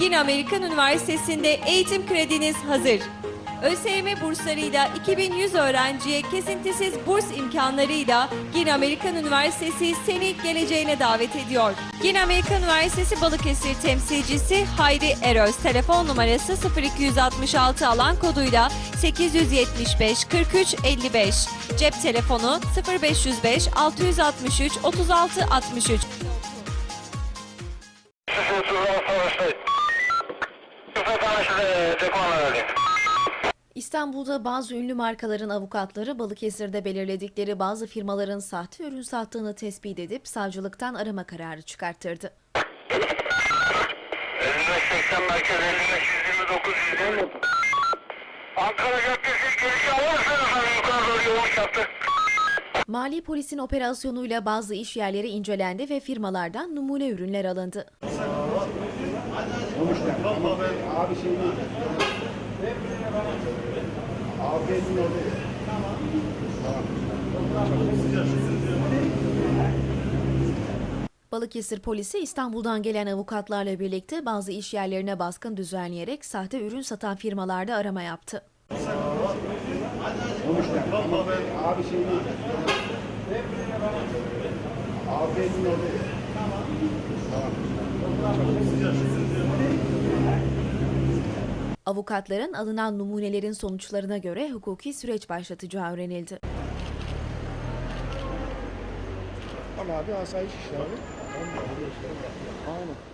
Yine Amerikan Üniversitesi'nde eğitim krediniz hazır. ÖSYM burslarıyla 2100 öğrenciye kesintisiz burs imkanlarıyla Yine Amerikan Üniversitesi seni geleceğine davet ediyor. Yine Amerikan Üniversitesi Balıkesir temsilcisi Hayri Eröz telefon numarası 0266 alan koduyla 875 43 55 cep telefonu 0505 663 36 63 İstanbul'da bazı ünlü markaların avukatları Balıkesir'de belirledikleri bazı firmaların sahte ürün sattığını tespit edip savcılıktan arama kararı çıkarttırdı. 55-80 merkez 55-129 120. Ankara Caddesi girişi alırsanız yukarı doğru yoğun yaptı. Mali polisin operasyonuyla bazı iş yerleri incelendi ve firmalardan numune ürünler alındı. Abi şey orada. Balıkesir polisi İstanbul'dan gelen avukatlarla birlikte bazı iş yerlerine baskın düzenleyerek sahte ürün satan firmalarda arama yaptı. Abi şey değil. Abi benim orada. Avukatların alınan numunelerin sonuçlarına göre hukuki süreç başlatacağı öğrenildi. Ama abi asayiş işte abi. Aynen.